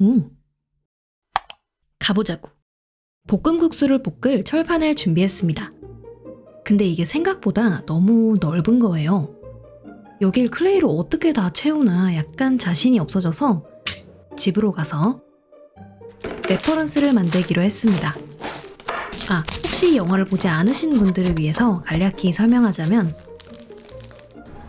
음. 가보자고. 볶음국수를 볶을 철판을 준비했습니다. 근데 이게 생각보다 너무 넓은 거예요. 여길 클레이로 어떻게 다 채우나 약간 자신이 없어져서 집으로 가서 레퍼런스를 만들기로 했습니다. 아, 혹시 이 영화를 보지 않으신 분들을 위해서 간략히 설명하자면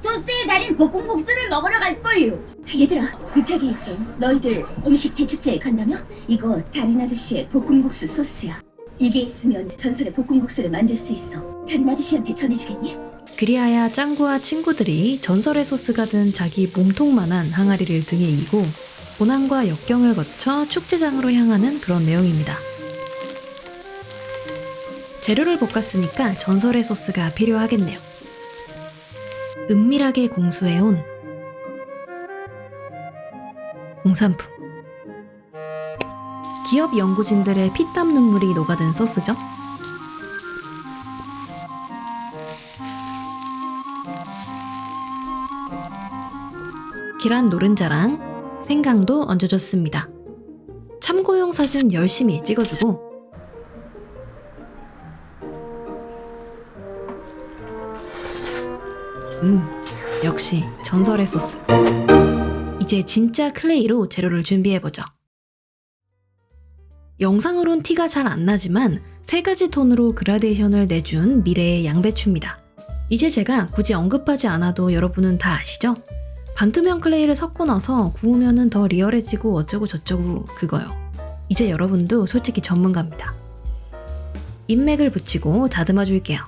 소스에 달인 볶음국수를 먹으러 갈 거예요. 얘들아, 부탁이 있어. 너희들 음식 대축제에 간다며? 이거 다린 아저씨의 볶음국수 소스야. 이게 있으면 전설의 볶음국수를 만들 수 있어. 다린 아저씨한테 전해주겠니? 그리하여 짱구와 친구들이 전설의 소스가 든 자기 몸통만한 항아리를 등에 이고 고난과 역경을 거쳐 축제장으로 향하는 그런 내용입니다. 재료를 볶았으니까 전설의 소스가 필요하겠네요. 은밀하게 공수해온 공산품. 기업 연구진들의 피땀 눈물이 녹아든 소스죠. 계란 노른자랑 생강도 얹어줬습니다. 참고용 사진 열심히 찍어주고 음, 역시 전설의 소스. 이제 진짜 클레이로 재료를 준비해보죠. 영상으론 티가 잘 안 나지만 세 가지 톤으로 그라데이션을 내준 미래의 양배추입니다. 이제 제가 굳이 언급하지 않아도 여러분은 다 아시죠? 반투명 클레이를 섞고 나서 구우면은 더 리얼해지고 어쩌고 저쩌고 그거요. 이제 여러분도 솔직히 전문가입니다. 인맥을 붙이고 다듬어 줄게요.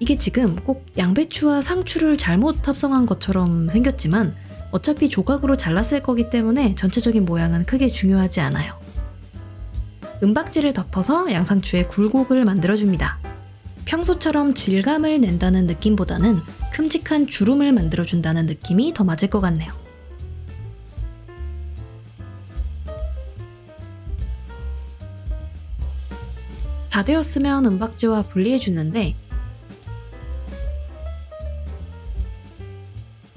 이게 지금 꼭 양배추와 상추를 잘못 합성한 것처럼 생겼지만 어차피 조각으로 잘랐을 거기 때문에 전체적인 모양은 크게 중요하지 않아요. 은박지를 덮어서 양상추에 굴곡을 만들어줍니다. 평소처럼 질감을 낸다는 느낌보다는 큼직한 주름을 만들어준다는 느낌이 더 맞을 것 같네요. 다 되었으면 은박지와 분리해주는데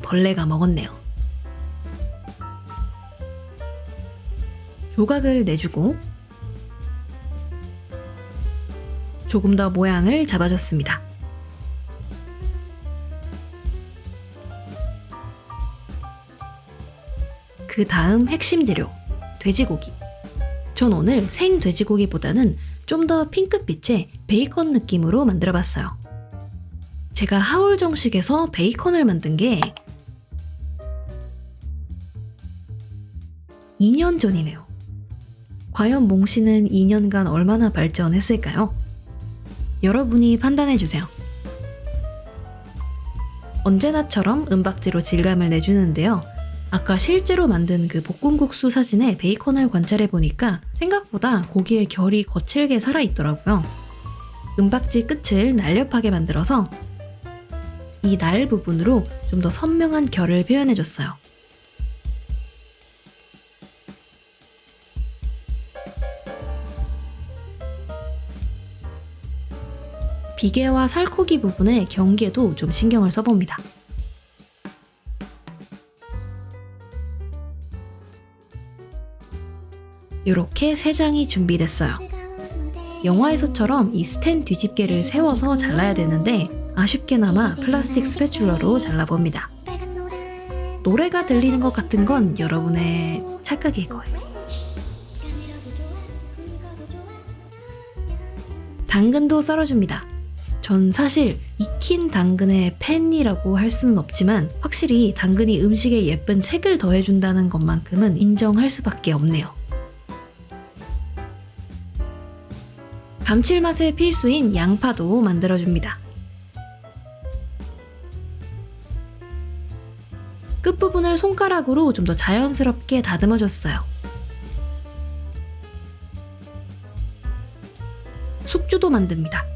벌레가 먹었네요. 조각을 내주고 조금 더 모양을 잡아줬습니다. 그 다음 핵심 재료, 돼지고기. 전 오늘 생 돼지고기보다는 좀 더 핑크빛의 베이컨 느낌으로 만들어 봤어요. 제가 하울 정식에서 베이컨을 만든 게 2년 전이네요. 과연 몽씨는 2년간 얼마나 발전했을까요? 여러분이 판단해주세요. 언제나처럼 은박지로 질감을 내주는데요. 아까 실제로 만든 그 볶음국수 사진에 베이컨을 관찰해 보니까 생각보다 고기의 결이 거칠게 살아있더라고요. 은박지 끝을 날렵하게 만들어서 이 날 부분으로 좀 더 선명한 결을 표현해줬어요. 비계와 살코기 부분의 경계도 좀 신경을 써봅니다. 이렇게 세 장이 준비됐어요. 영화에서처럼 이 스텐 뒤집개를 세워서 잘라야 되는데 아쉽게나마 플라스틱 스패츌러로 잘라봅니다. 노래가 들리는 것 같은 건 여러분의 착각일 거예요. 당근도 썰어줍니다. 전 사실 익힌 당근의 팬이라고 할 수는 없지만 확실히 당근이 음식에 예쁜 색을 더해준다는 것만큼은 인정할 수밖에 없네요. 감칠맛의 필수인 양파도 만들어줍니다. 끝부분을 손가락으로 좀 더 자연스럽게 다듬어줬어요. 숙주도 만듭니다.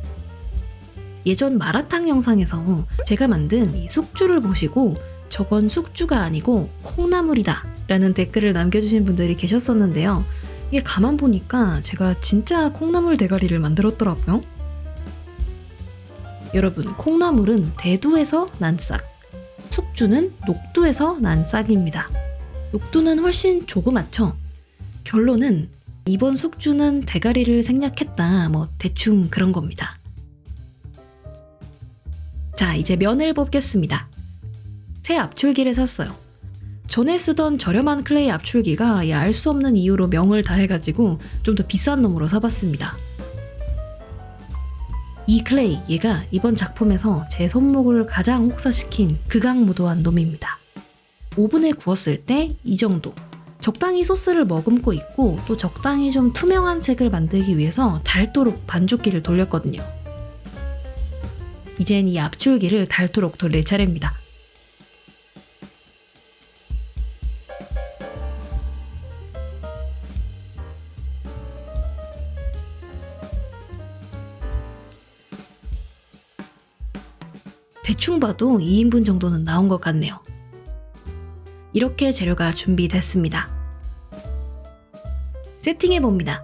예전 마라탕 영상에서 제가 만든 이 숙주를 보시고 저건 숙주가 아니고 콩나물이다 라는 댓글을 남겨주신 분들이 계셨었는데요. 이게 가만 보니까 제가 진짜 콩나물 대가리를 만들었더라고요. 여러분, 콩나물은 대두에서 난 싹, 숙주는 녹두에서 난 싹입니다. 녹두는 훨씬 조그맣죠? 결론은 이번 숙주는 대가리를 생략했다. 뭐 대충 그런 겁니다. 자, 이제 면을 뽑겠습니다. 새 압출기를 샀어요. 전에 쓰던 저렴한 클레이 압출기가 알 수 없는 이유로 명을 다해가지고 좀 더 비싼 놈으로 사봤습니다. 이 클레이, 얘가 이번 작품에서 제 손목을 가장 혹사시킨 극악무도한 놈입니다. 오븐에 구웠을 때 이 정도. 적당히 소스를 머금고 있고 또 적당히 좀 투명한 색을 만들기 위해서 닳도록 반죽기를 돌렸거든요. 이젠 이 압출기를 닳도록 돌릴 차례입니다. 대충 봐도 2인분 정도는 나온 것 같네요. 이렇게 재료가 준비됐습니다. 세팅해 봅니다.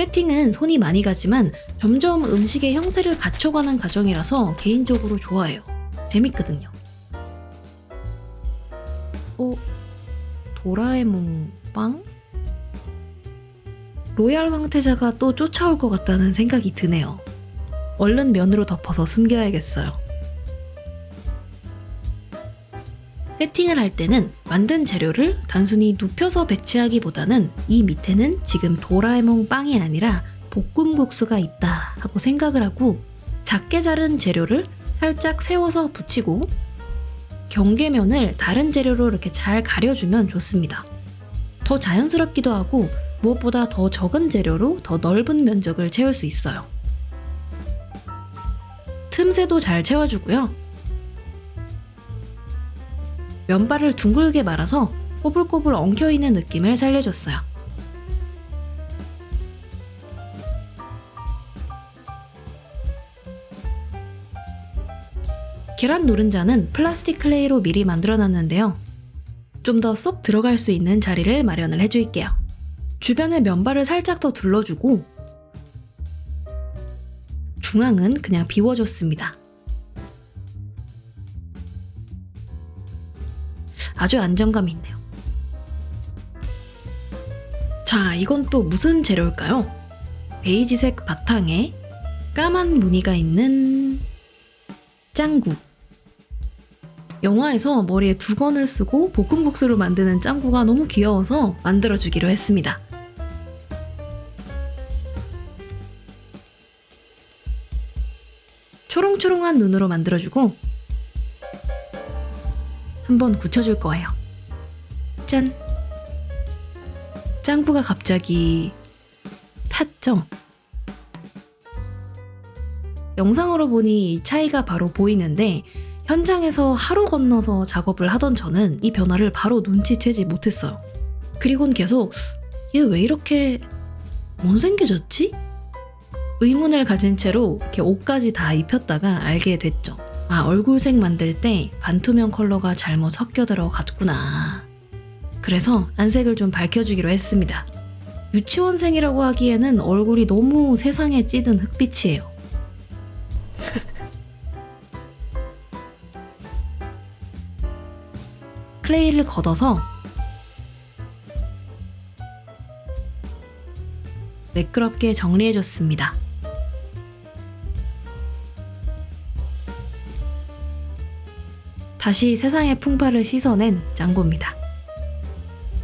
세팅은 손이 많이 가지만 점점 음식의 형태를 갖춰가는 과정이라서 개인적으로 좋아해요. 재밌거든요. 어? 도라에몽 빵? 로얄 황태자가 또 쫓아올 것 같다는 생각이 드네요. 얼른 면으로 덮어서 숨겨야겠어요. 세팅을 할 때는 만든 재료를 단순히 눕혀서 배치하기보다는 이 밑에는 지금 도라에몽 빵이 아니라 볶음국수가 있다 하고 생각을 하고 작게 자른 재료를 살짝 세워서 붙이고 경계면을 다른 재료로 이렇게 잘 가려주면 좋습니다. 더 자연스럽기도 하고 무엇보다 더 적은 재료로 더 넓은 면적을 채울 수 있어요. 틈새도 잘 채워주고요. 면발을 둥글게 말아서 꼬불꼬불 엉켜있는 느낌을 살려줬어요. 계란 노른자는 플라스틱 클레이로 미리 만들어놨는데요. 좀 더 쏙 들어갈 수 있는 자리를 마련을 해줄게요. 주변에 면발을 살짝 더 둘러주고 중앙은 그냥 비워줬습니다. 아주 안정감 있네요. 자, 이건 또 무슨 재료일까요? 베이지색 바탕에 까만 무늬가 있는 짱구. 영화에서 머리에 두건을 쓰고 볶음국수를 만드는 짱구가 너무 귀여워서 만들어주기로 했습니다. 초롱초롱한 눈으로 만들어주고 한번 굳혀줄 거예요. 짠! 짱구가 갑자기 탔죠? 영상으로 보니 이 차이가 바로 보이는데 현장에서 하루 건너서 작업을 하던 저는 이 변화를 바로 눈치채지 못했어요. 그리곤 계속 얘 왜 이렇게 못생겨졌지? 의문을 가진 채로 이렇게 옷까지 다 입혔다가 알게 됐죠. 아, 얼굴색 만들 때 반투명 컬러가 잘못 섞여 들어갔구나. 그래서 안색을 좀 밝혀주기로 했습니다. 유치원생이라고 하기에는 얼굴이 너무 세상에 찌든 흑빛이에요. 클레이를 걷어서 매끄럽게 정리해줬습니다. 다시 세상의 풍파를 씻어낸 짱구입니다.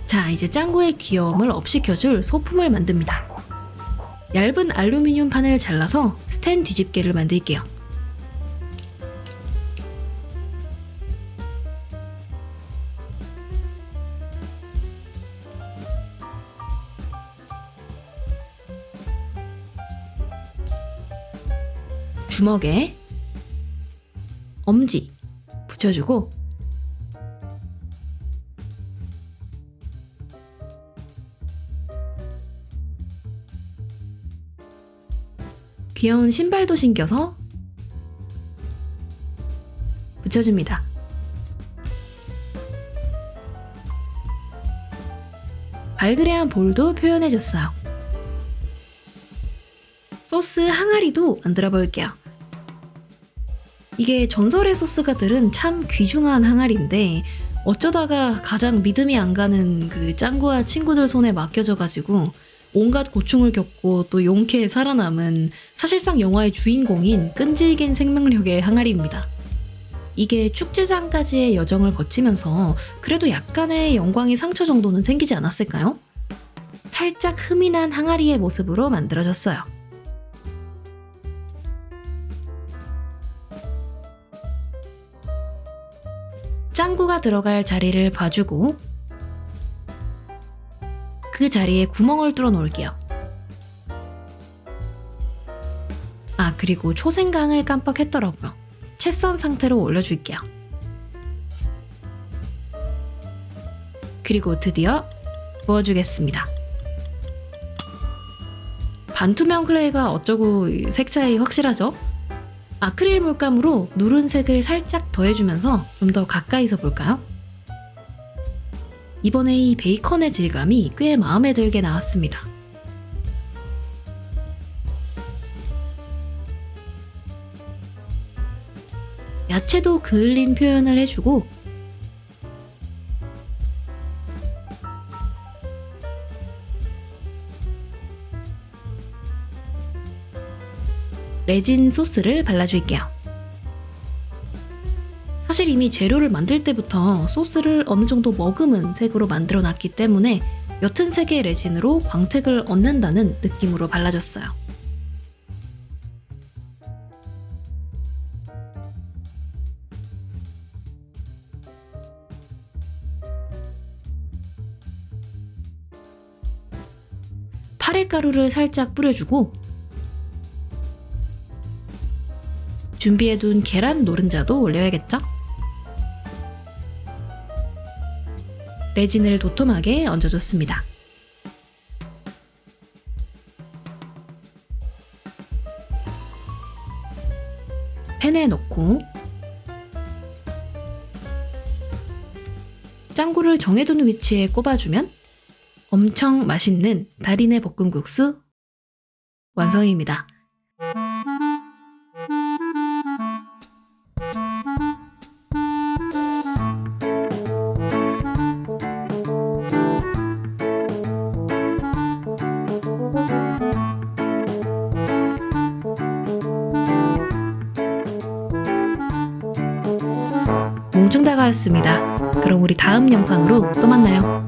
자, 이제 짱구의 귀여움을 업시켜줄 소품을 만듭니다. 얇은 알루미늄 판을 잘라서 스텐 뒤집개를 만들게요. 주먹에 엄지 붙여주고 귀여운 신발도 신겨서 붙여줍니다. 발그레한 볼도 표현해줬어요. 소스 항아리도 만들어 볼게요. 이게 전설의 소스가 들은 참 귀중한 항아리인데 어쩌다가 가장 믿음이 안 가는 그 짱구와 친구들 손에 맡겨져가지고 온갖 고충을 겪고 또 용케 살아남은 사실상 영화의 주인공인 끈질긴 생명력의 항아리입니다. 이게 축제장까지의 여정을 거치면서 그래도 약간의 영광의 상처 정도는 생기지 않았을까요? 살짝 흠이 난 항아리의 모습으로 만들어졌어요. 짱구가 들어갈 자리를 봐주고 그 자리에 구멍을 뚫어 놓을게요. 아, 그리고 초생강을 깜빡했더라고요. 채썬 상태로 올려줄게요. 그리고 드디어 부어주겠습니다. 반투명 클레이가 어쩌고 색 차이 확실하죠? 아크릴 물감으로 누른 색을 살짝 더해주면서 좀 더 가까이서 볼까요? 이번에 이 베이컨의 질감이 꽤 마음에 들게 나왔습니다. 야채도 그을린 표현을 해주고 레진 소스를 발라줄게요. 사실 이미 재료를 만들 때부터 소스를 어느 정도 머금은 색으로 만들어 놨기 때문에 옅은 색의 레진으로 광택을 얻는다는 느낌으로 발라줬어요. 파래가루를 살짝 뿌려주고 준비해둔 계란 노른자도 올려야겠죠? 레진을 도톰하게 얹어줬습니다. 팬에 넣고 짱구를 정해둔 위치에 꼽아주면 엄청 맛있는 달인의 볶음국수 완성입니다. 몽중다가였습니다. 그럼 우리 다음 영상으로 또 만나요.